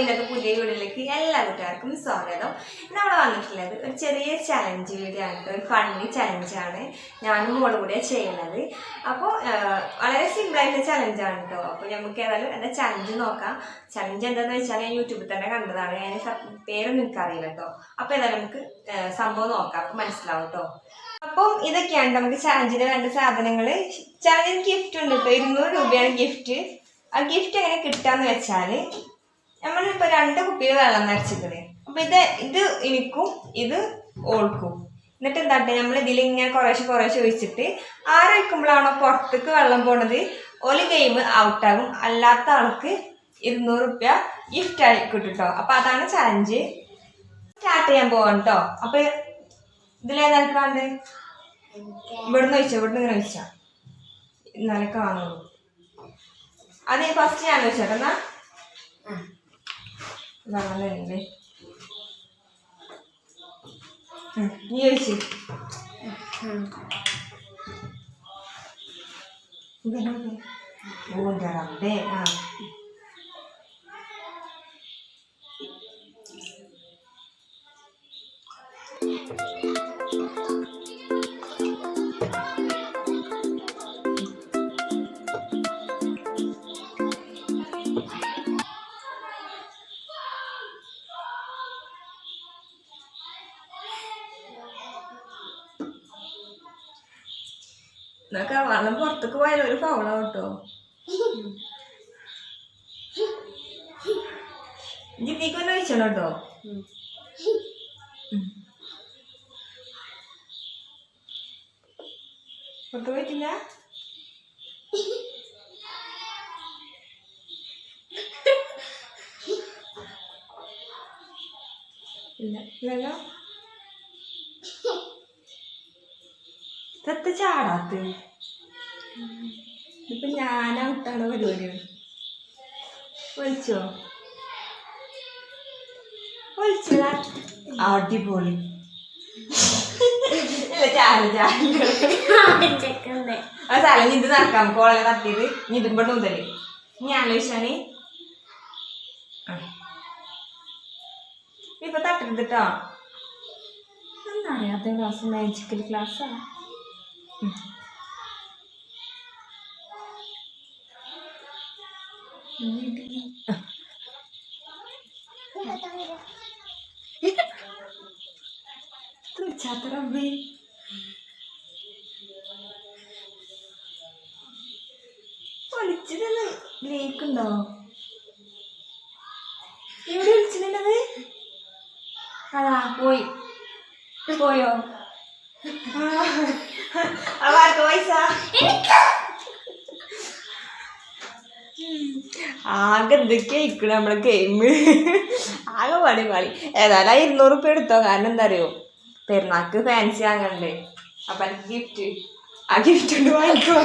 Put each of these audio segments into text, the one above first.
പുതിയ വീഡിയോയിലേക്ക് എല്ലാ കൂട്ടുകാർക്കും സ്വാഗതം. നമ്മൾ വന്നിട്ടുള്ളത് ഒരു ചെറിയ ചലഞ്ച് വീഡിയോ ആണ് ഒരു ഫണ്ണി ചലഞ്ചാണ് ഞാനും മോളും കൂടിയാണ് ചെയ്യുന്നത്. അപ്പോൾ വളരെ സിമ്പിളായിട്ടുള്ള ചലഞ്ചാണ് കേട്ടോ അപ്പോൾ നമുക്ക് ഏതായാലും എന്റെ ചലഞ്ച് നോക്കാം. ചലഞ്ച് എന്താണെന്ന് വെച്ചാൽ ഞാൻ യൂട്യൂബിൽ തന്നെ കണ്ടതാണ്. ഞാൻ പേരൊന്നും എനിക്കറിയില്ല കേട്ടോ അപ്പോൾ ഏതായാലും നമുക്ക് സംഭവം നോക്കാം. അപ്പോൾ മനസ്സിലാവും കേട്ടോ അപ്പം ഇതൊക്കെയാണ് നമുക്ക് ചലഞ്ചിന് വേണ്ട സാധനങ്ങൾ. ചലഞ്ചിന് ഗിഫ്റ്റ് ഉണ്ട് കേട്ടോ ഇരുന്നൂറ് രൂപയാണ് ഗിഫ്റ്റ് ആ ഗിഫ്റ്റ് എങ്ങനെ കിട്ടാന്ന് വെച്ചാൽ നമ്മളിപ്പോൾ രണ്ട് കുപ്പിയിൽ വെള്ളം നിറച്ചിക്കണേ അപ്പൊ ഇത് ഇത് എനിക്കും ഇത് ഓൾക്കും. എന്നിട്ട് എന്താട്ടെ നമ്മൾ ഇതിൽ ഇങ്ങനെ കുറേശ്ശെ കുറേശ്ശെ ഒഴിച്ചിട്ട് ആരൊഴിക്കുമ്പോഴാണോ പുറത്തേക്ക് വെള്ളം പോണത്? ഒരു ഗെയിം ഔട്ടാകും അല്ലാത്ത ആൾക്ക് ഇരുന്നൂറ് റുപ്യ ഗിഫ്റ്റ് ആയി കിട്ടും കേട്ടോ അപ്പൊ അതാണ് ചലഞ്ച് സ്റ്റാർട്ട് ചെയ്യാൻ പോകണം കേട്ടോ അപ്പൊ ഇതിലേതാക്കാണ്ട് ഇവിടുന്ന് ഒഴിച്ചോ ഇവിടുന്ന് ഇങ്ങനെ ഒഴിച്ചാ. എന്നാലേ കാണുള്ളൂ. അത് ഫസ്റ്റ് ഞാൻ വെച്ചോട്ടെ എന്നാ? Lamanya ini deh. Hmm, iya sih. Hmm. Thank you എന്നൊക്കെ വെള്ളം പുറത്തേക്ക് പോയാലും ഒരു ഫൗളാവും കേട്ടോ. ജിത്തിക്കൊന്നും ഒഴിച്ചണം കേട്ടോ. പുറത്ത് പോയിട്ടില്ല? ഇല്ല. ഇല്ലല്ലോ? ഇതൊക്കെ ചാടാത്ത. ഇപ്പൊ ഞാനാ വിട്ടാണ് പരിപാടി ഒളിച്ചോ? ഒളിച്ചതാ അടിപൊളി. സ്ഥലം ഇത് നടക്കാം. കോളെ തട്ടിയത് ഇതും ഇതിമ്പോ മുതൽ. ഇനി ആലോചിച്ചാണ് ഇപ്പൊ തട്ടരുത് കേട്ടോ എന്നറിയാത്ത ക്ലാസ് മാജിക്കൽ ക്ലാസ്സാ റബ്ബേ ഒളിച്ചത് ലേക്ക് ഉണ്ടോ എവിടെ ഒളിച്ചിട്ടുണ്ടത് അതാ പോയി. പോയോ? അവർക്ക് പൈസ ആകെ എന്തൊക്കെ ഇരിക്കണം നമ്മളെ ഗെയിം ആകെ പണി പണി ഏതായാലും ആ ഇരുന്നൂറ് ഉപ്പ എടുത്തോ? കാരണം എന്താ അറിയോ പെരുന്നാൾക്ക് ഫാൻസി വാങ്ങണ്ടേ? അപ്പൊ എനിക്ക് ഗിഫ്റ്റ് ആ ഗിഫ്റ്റ് കൊണ്ട് വാങ്ങിക്കോ.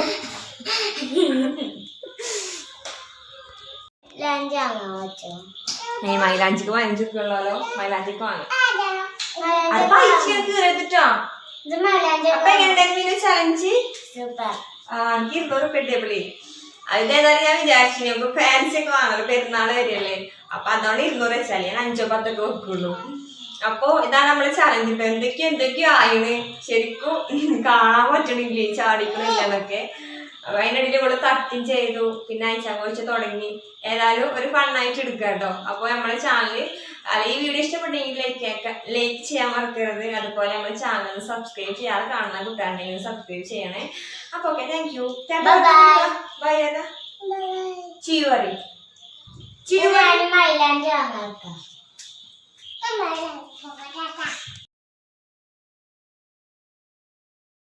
ഏ മൈലാഞ്ചിക്ക് വാങ്ങിച്ചിട്ടുള്ളല്ലോ മൈലാഞ്ചിക്ക് വാങ്ങാം. അത്. പൈസ കീറിട്ടോ അപ്പൊ എങ്ങനെയുണ്ടായിരുന്നു ചലഞ്ച് എനിക്ക് ഇരുന്നൂറ് ഉറുപ്പ്യ കിട്ടിയപ്പോഴേ അതിലേതായാലും ഞാൻ വിചാരിച്ചു ഇപ്പൊ ഫാൻസി ഒക്കെ വാങ്ങല്ലോ പെരുന്നാൾ വരെയല്ലേ അപ്പൊ അതുകൊണ്ട് ഇരുന്നൂറ് വെച്ചാൽ ഞാൻ അഞ്ചോ പത്തൊക്കെ വെക്കുള്ളൂ. അപ്പൊ ഇതാണ് നമ്മൾ ചലഞ്ച് ഇപ്പൊ എന്തൊക്കെയോ എന്തൊക്കെയോ ആയിന്? ശരിക്കും കാണാൻ പറ്റണില്ലേ ചാടിക്കണില്ലെന്നൊക്കെ അപ്പൊ അതിനിടയിൽ ഇവിടെ തട്ടും ചെയ്തു പിന്നെ അയച്ചാൻ തുടങ്ങി. ഏതായാലും ഒരു ഫണ്ണായിട്ട് എടുക്കുക കേട്ടോ അപ്പൊ നമ്മളെ ചാനൽ അല്ല ഈ വീഡിയോ ഇഷ്ടപ്പെട്ടെങ്കിൽ ലൈക്ക് ലൈക്ക് ചെയ്യാൻ മറക്കരുത്. അതുപോലെ നമ്മുടെ ചാനൽ സബ്സ്ക്രൈബ് ചെയ്യാതെ കാണുന്ന കുട്ടികളുടെ സബ്സ്ക്രൈബ് ചെയ്യണേ. അപ്പൊ ഓക്കെ താങ്ക് യു. ബൈ മൈലാഞ്ചി വാങ്ങാം.